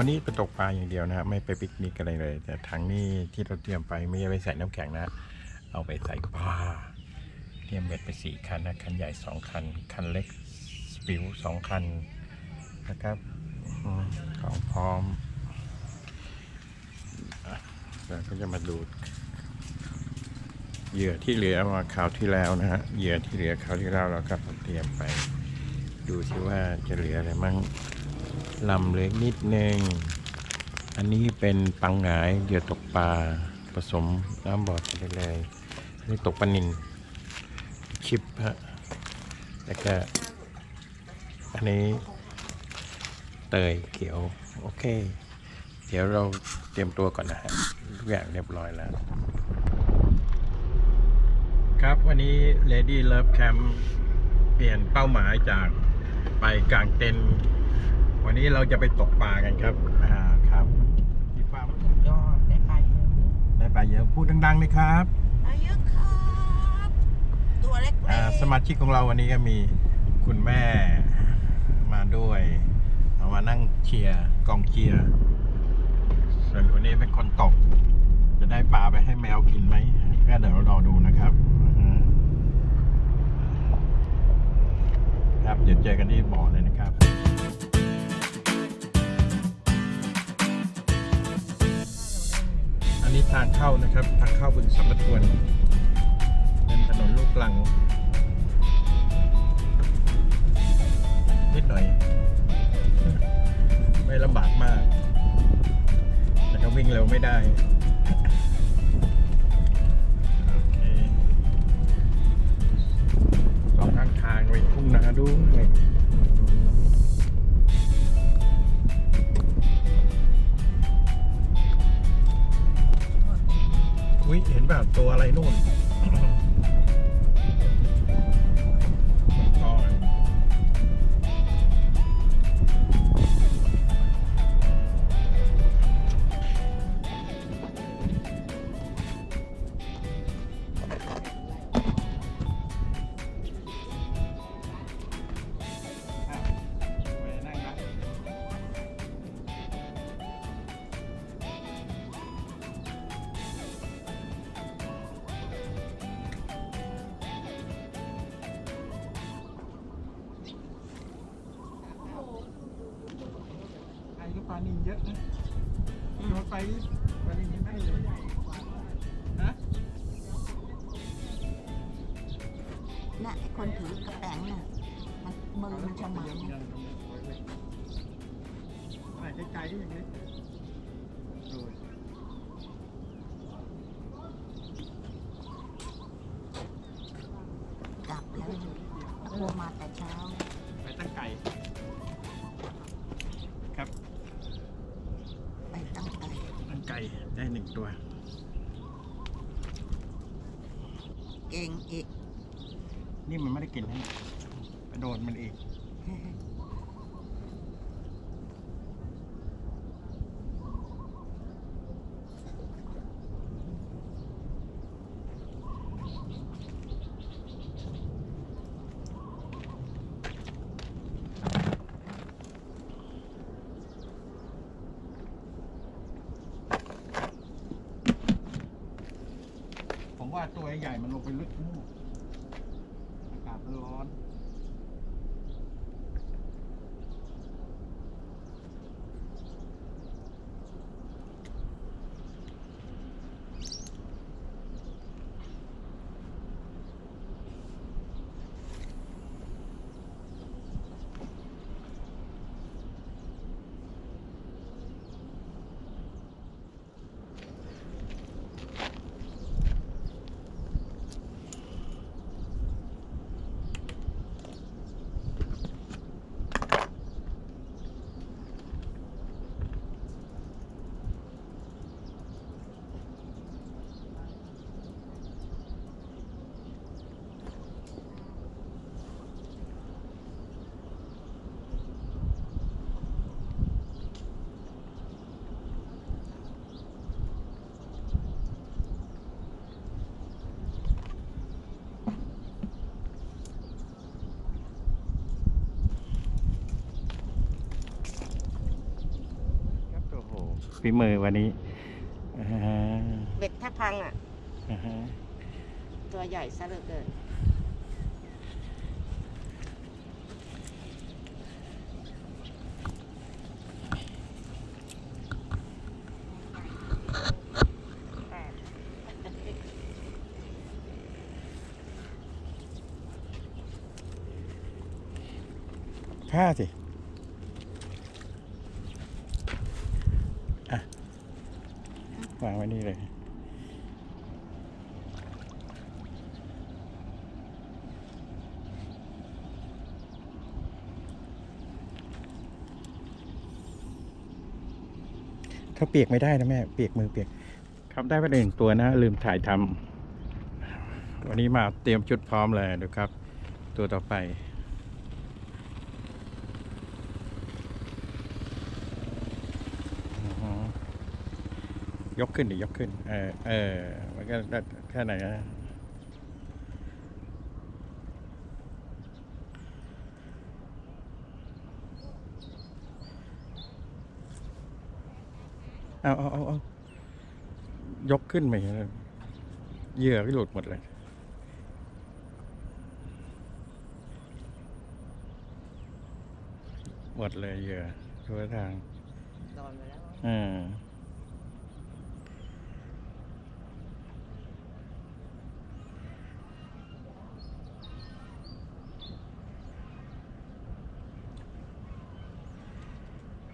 วันนี้ไปตกปลาอย่างเดียวนะครับไม่ไปปิกนิกอะไรเลย แต่ทางนี้ที่เราเตรียมไปไม่ใช่ไปใส่น้ำแข็งนะ เอาไปใส่ปลาเตรียมเบ็ดไปสี่คันนะคันใหญ่สองคัน คันเล็กสปิวสองคันนะครับอของพร้อมเราก็จะมาดูเหยื่อที่เหลือมาคราวที่แล้วนะฮะเหยื่อที่เหลือคราวที่แล้วเราก็เตรียมไป ดูสิว่าจะเหลืออะไรมั่ง ลำเลือนิดนึง อันนี้เป็นปังหงายเหยื่อตกปลาผสมน้ำบอดไปเลย อันนี้ตกปลานินชิปฮะ แล้วก็อันนี้เตยเขียว โอเค เดี๋ยวเราเตรียมตัวก่อนนะฮะ ทุกอย่างเรียบร้อยแล้ว ครับวันนี้ Lady Love Camp เปลี่ยนเป้าหมายจากไปกลางเต็นท์ วันนี้เราจะไปตกปลากันครับ อ่าครับที่ฟาร์มยอดได้ไปเยอะได้ปลาเยอะพูดดังๆเลยครับได้เยอะครับ ตัวเล็กอ่าสมาชิกของเราวันนี้ก็มีคุณแม่มาด้วยเอามานั่งเชียร์กองเชียร์ส่วนคนนี้เป็นคนตก จะได้ปลาไปให้แมวกินไหมก็เดี๋ยวเรารอดูนะครับอือฮึครับเดี๋ยวเจอกันที่บ่อเลยนะครับ อันนี้ทางเข้านะครับ ทางเข้าบึงสัมปทวนเป็นถนนลูกลัง นิดหน่อย ไม่ลำบากมาก แต่ก็วิ่งเร็วไม่ได้านินเยอะนะโยนไปปลานินยังได้เลยฮะน่ะไอ้คนถือกระแป้งน่ะ มันมือมันจะมายังเนี่ยยังถ่ายไกลๆก็อย่างนี้ดู ด้หนึ่งตัวเก่งอีก นี่มันไม่ได้กินนะไปโดนมันเอง ผมว่าตัว ใหญ่มันลงไปลึกนู่นอากาศมันร้อน อ ฝีมือวันนี้อ่าฮะเบ็ดถ้าพังอะ อ่าฮะ ตัวใหญ่ซะเหลือเกิน ผ้าสิ อะ วางไว้นี่เลย ถ้าเปียกไม่ได้นะแม่ เปียกมือเปียกครับได้ไปหนึ่งตัวนะ ลืมถ่ายทำวันนี้มาเตรียมชุดพร้อมเลยดูครับ ตัวต่อไปยกขึ้นดิยกขึ้น เออเออมันก็แค่ไหนนะ เอาเอาเอาเอายกขึ้นไปอย่างนั้นเหยื่อก็หลุดหมดเลยหมดเลยเหยื่อทั่วทางโดนไปแล้วอ่า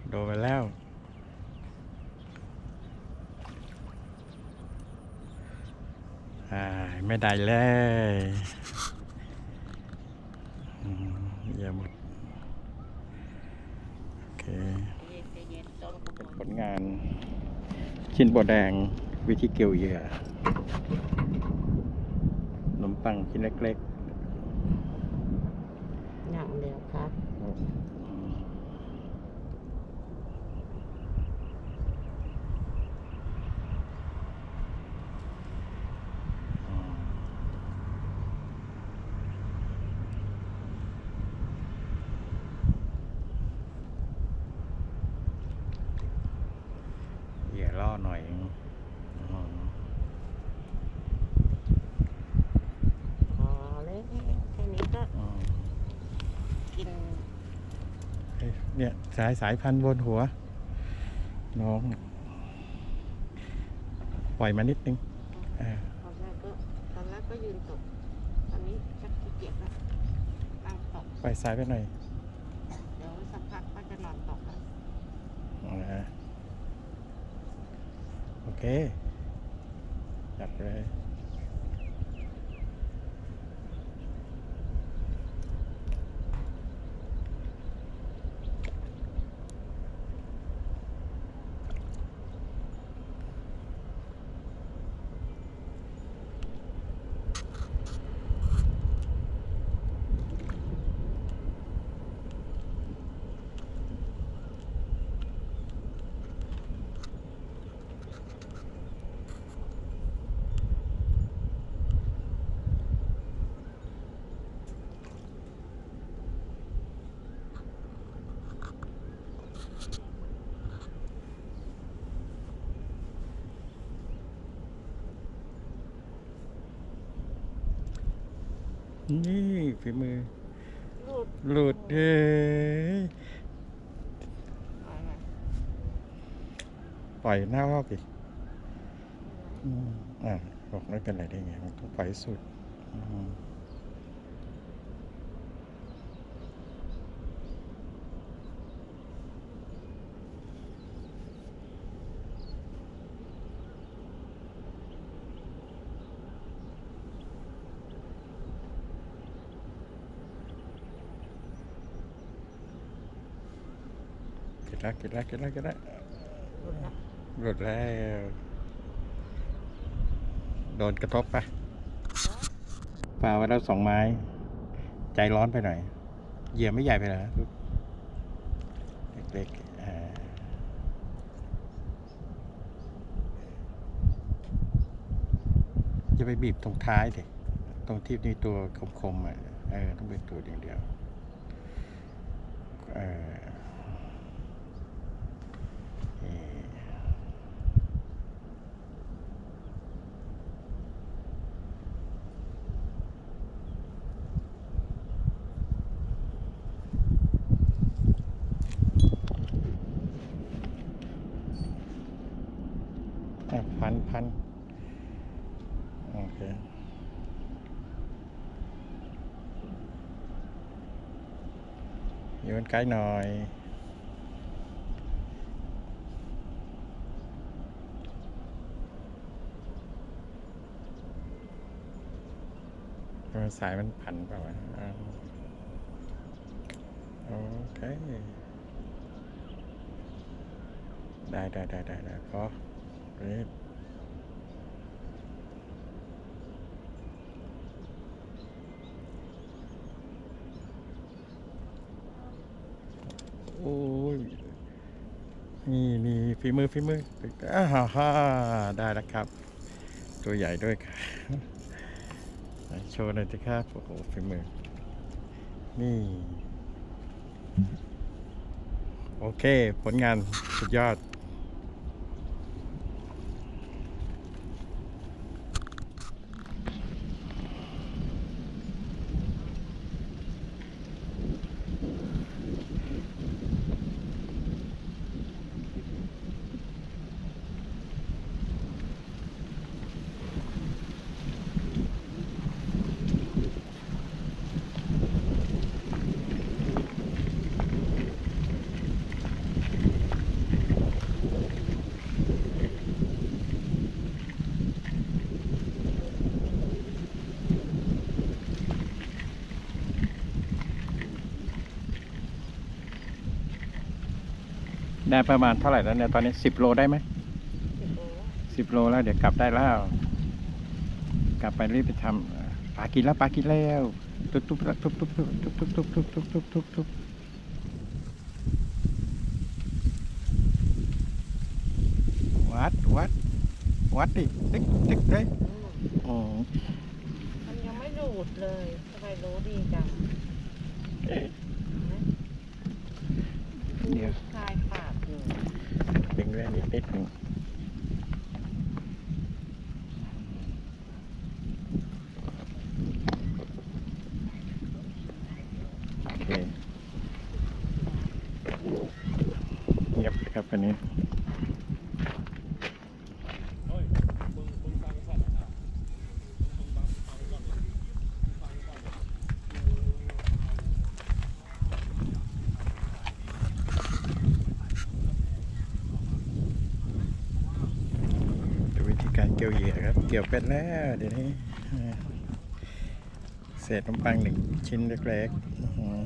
โดนไปแล้ว อ่า ไม่ได้เลยอืมอย่าหมดโอเคเย็นใจเย็นต้นขบวนผลงานชิ้นโบวแดงวิธีเกี่ยวเหยื่อขนมปังชิ้นเล็กอย่างเดียวครับ ๆอืมเหยื่อล่อหน่อยเองอืม พอเลยแค่นี้ก็ อืม กิน เอ้ยเนี่ย สายสายพันธุ์บนหัว น้องเนี่ยปล่อยมานิดนึงเออตอนแรกก็ตอนแรกก็ยืนตกตอนนี้ชักขี้เกียจแล้วนั่งตกปล่อยสายไปหน่อยเดี๋ยวสักพักก็จะนอนตกแล้วเอาละโอเค จับเลย นี่ฝีมือรูดหลุดเอ้ยเอาไงปล่อยหน้ารอบดิอืมอ่าบอกไม่เป็นไรได้ไงมันต้องปล่อยให้สุดอืม แล้วเกิดแล้วเกิดแล้วเกิดแล้วรูดนะหลุดแล้วโดนกระทบปะปลาไว้แล้วสองไม้ ใจร้อนไปหน่อย เหยื่อไม่ใหญ่ไปเหรอลูกเล็กๆอ่าจะไปบีบตรงท้ายดิตรงที่มีตัวคมๆอะเออต้องเป็นตัวอย่างเดียว เออเอ่อ lên cái nồi. Rồi xài bên cạnh vào ok. Đây đây đây đây đây, có. Rip. ฝีมือฝีมืออ้าฮ่าได้แล้วครับ ตัวใหญ่ด้วยครับโชว์หน่อยสิครับโอ้โหฝีมือ นี่ โอเค ผลงานสุดยอด ได้ประมาณเท่าไหร่แล้วเนี่ยตอนนี้สิบโลได้ไหมสิบโลสิบโลแล้วเดี๋ยวกลับได้แล้ว กลับไปรีบไปทำปลากินแล้วปลากินแล้วทุบทุบทุบทุบทุบทุบทุบทุบทุบทุบทุบทุบทุบวัดวัดวัดดิติ๊กติ๊กเลย อืม อ๋อ มันยังไม่ดูดเลยทำไมรู้ดีจัง เดี๋ยว คลายปากอยู่ ดึงแรงนิดนิดหนึ่งโอเคเงียบครับอันนี้ ดูวิธี การเกี่ยวเหยื่อครับ เกี่ยวเป็นแล้วเดี๋ยวนี้อ่าเศษขนมปังหนึ่งชิ้นเล็กๆอื้อหือ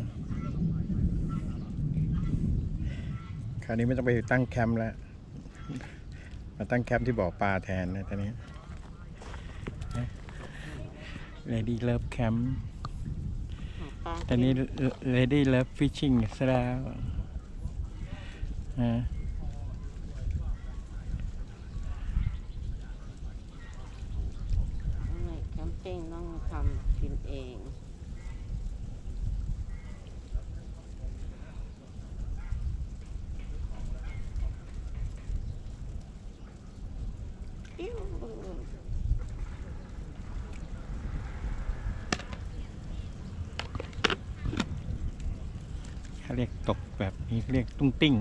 คราวนี้ไม่ต้องไปตั้งแคมป์แล้ว มาตั้งแคมป์ที่บ่อปลาแทนนะตอนนี้นะ Lady Love Camp หาปลาตอนนี้ Lady Love Fishing ซะแล้วอ่า ไม่แคมปิ้งต้องทำกินเอง ปิ้ว เขาเรียกตกแบบนี้เขาเรียกตุ้งติ้ง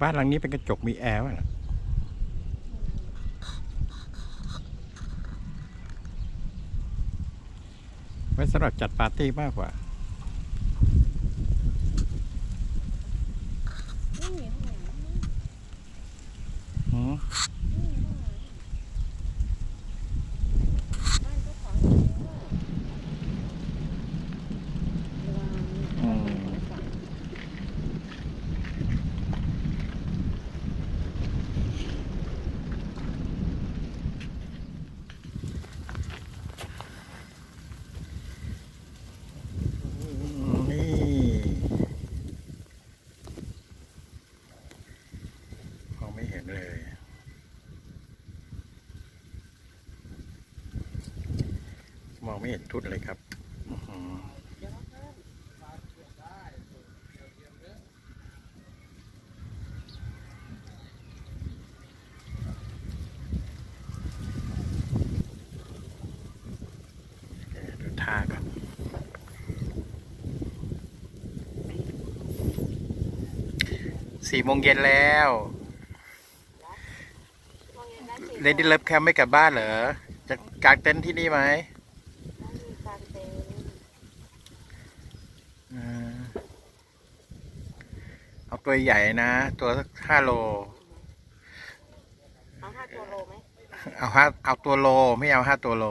บ้านหลังนี้เป็นกระจกมีแอร์นะไว้สำหรับจัดปาร์ตี้มากกว่า ไม่มีห้องน้ำ หืม ไม่มีห้องน้ำบ้านเจ้าของอยู่แล้วเวลามีคนมาขอสั่ง องไม่เห็นทุนเลยครับอื้อหือเดี๋ยวดูท่ากันสี่โมงเย็นแล้วเลดี้เลิฟแคมป์ไม่กลับบ้านเหรอ จะกางเต็นท์ที่นี่ไหม อ่า เอาตัวใหญ่นะ ตัวสักห้าโล เอาห้าตัวโลไหมเอาห้าเอาตัวโล ไม่เอาห้าตัวโล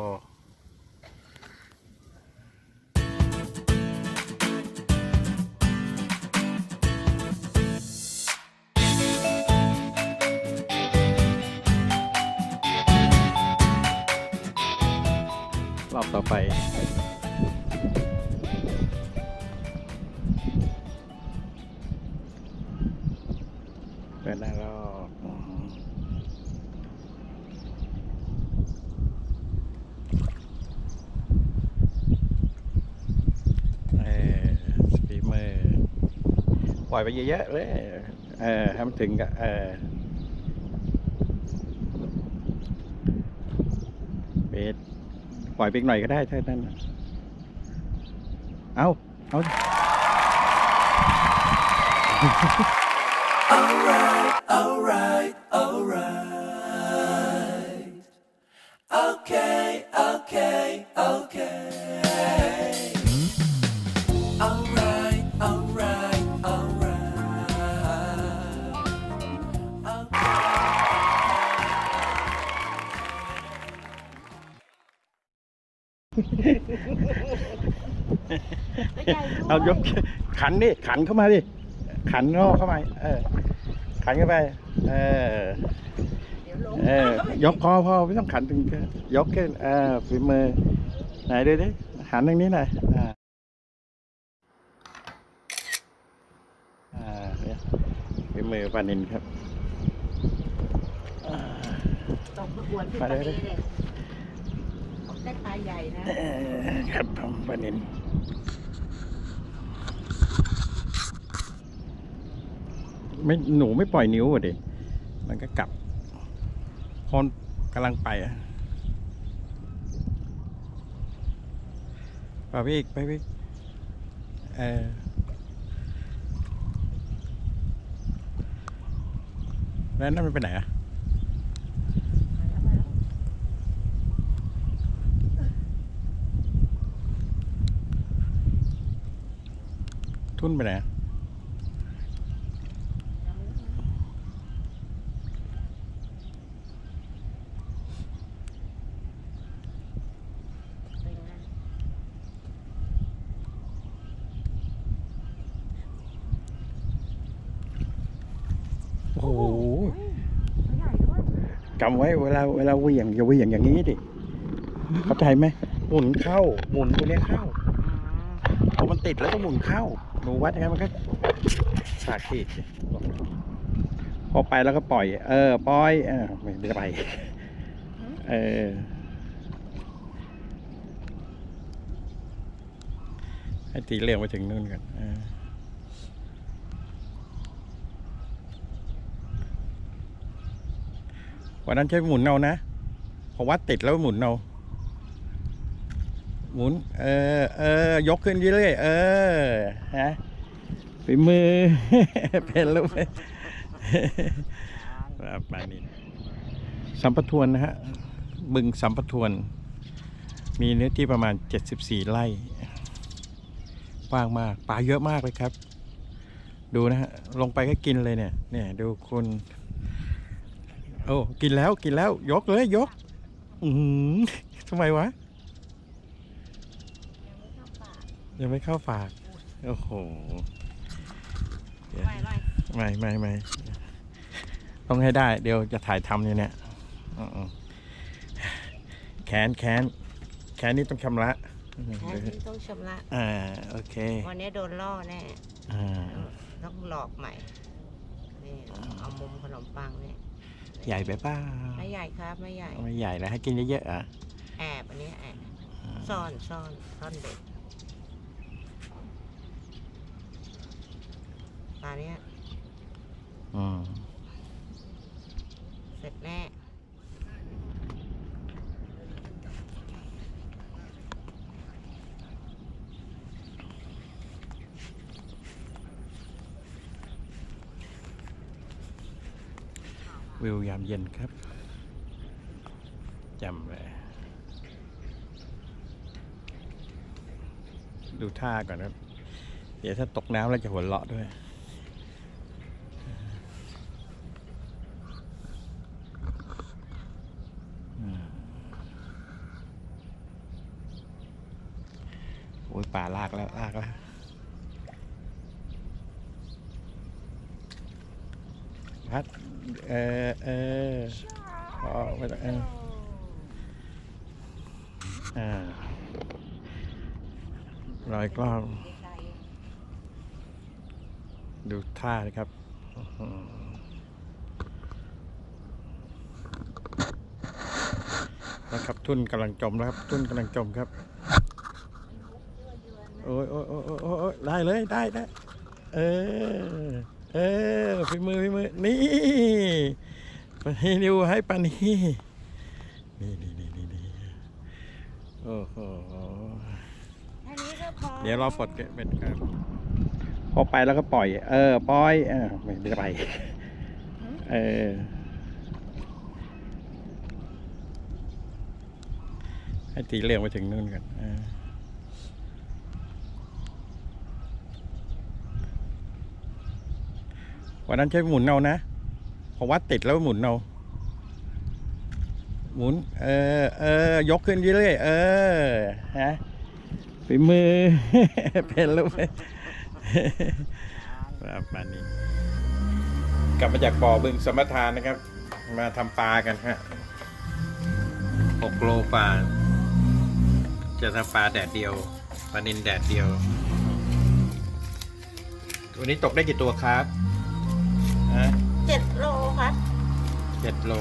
รอบต่อไป ล่อยไปเยอะๆเลยเออให้มันถึงกับเออเบสปล่อยไปอีกหน่อยก็ได้ถ้านั้นเอาเอา เอายกขันดิขันเข้ามาดิขันนอกเข้ามาเออ ขันเข้าไป เออเดี๋ยวลงเออยกพอพอไม่ต้องขันถึงจะยกขึ้นเออฝีมือไหนดูดิหันทางนี้หน่อยอ่าอ่าเนี่ยฝีมือปานินครับอ่าต้องประกวดที่ไปทะเลยเลเลย ได้ปลาใหญ่นะ ครับผมปานินไม่หนูไม่ปล่อยนิ้วอะดิ มันก็กลับคนกำลังไปอะไปพี่อีกไปพี่เออแล้วนั่นมันไปไหนอะ ทุ่นไปไหนอะเป็นไงโอ้โหใหญ่ด้วยกำไว้เวลาเวลาเหวี่ยงอย่าเหวี่ยงอย่างนี้ดิเข้าใจไหมหมุนเข้า หมุนตัวเนี้ยเข้าพอมันติดแล้วก็หมุนเข้า หนูวัดยังไงมันก็สาดขีดสิพอไปแล้วก็ปล่อย เออ ปล่อย เออไม่ไม่ได้ไป เออ ให้ตีเรื่องไปถึงนู่นกันเออวันนั้นใช้หมุนเอานะพอวัดติดแล้วหมุนเอา หมุน เออเออยกขึ้นเรื่อยๆเออฮะฝีมือ เป็นลูกแบบมานี่สัมปทวนนะฮะ บึงสัมปทวน มีเนื้อที่ประมาณ 74 ไร่กว้างมาก ปลาเยอะมากเลยครับ ดูนะฮะ ลงไปก็กินเลยเนี่ย เนี่ยดูคุณโอ้ กินแล้ว กินแล้ว ยกเลย ยก อือหือทำไมวะ ยังไม่เข้าฝาก โอ้โหเดี๋ยวไม่ไม่ไม่ไม่ไม่ต้องให้ได้ เดี๋ยวจะถ่ายทำอยู่เนี่ยอืมๆแขนแขนแขนนี่ต้องชำระแค่ที่ต้องชำระ อ่า โอเค วันนี้โดนล่อแน่ อ่า ต้องหลอกใหม่ นี่เอามุมขนมปังนี่ใหญ่ไปเป้าไม่ใหญ่ครับไม่ใหญ่ ไม่ใหญ่แล้วให้กินเยอะๆอะแอบอันนี้แอบอืซ่อนซ่อนซ่อนเด็ก ตาเนี้ยอืมเสร็จแน่วิวยามเย็นครับจำเลย ดูท่าก่อนครับ เดี๋ยวถ้าตกน้ำแล้วจะหัวเราะด้วย อืมโอ้ยป่าลากแล้วลากแล้วพัดเออเออพอไม่ต้เอออ่ารอยกล้อง ดูท่านะครับนะครับทุ่นกำลังจมแล้วครับทุ่นกำลังจมครับ โอ้ยโอ้ยโอ้ยโอ้ยโอ้ยได้เลยได้ได้เออเออฝีมือฝีมือนี่ปานีดูให้ปานีนี่นี่นี่นี่นี่โอ้โหอันนี้ก็พอเดี๋ยวเราปลดเกะเป็นครับพอไปแล้วก็ปล่อย เออปล่อยเออไม่ได้ไปเออให้ตีเรื่องไปถึงนู่นกันเออ วันนั้นใช้หมุนเอานะเพราะว่าติดแล้วหมุนเอาหมุน เออเออยกขึ้นเรื่อยเออฮะฝีมือ เป็นรูปแบบปานนี้ กลับมาจากบ่อบึงสมทานนะครับ มาทำปลากันฮะหกโลปลาจะทำปลาแดดเดียวปลานินแดดเดียว วันนี้ตกได้กี่ตัวครับ ฮะเจ็ดโลครับเจ็ดโล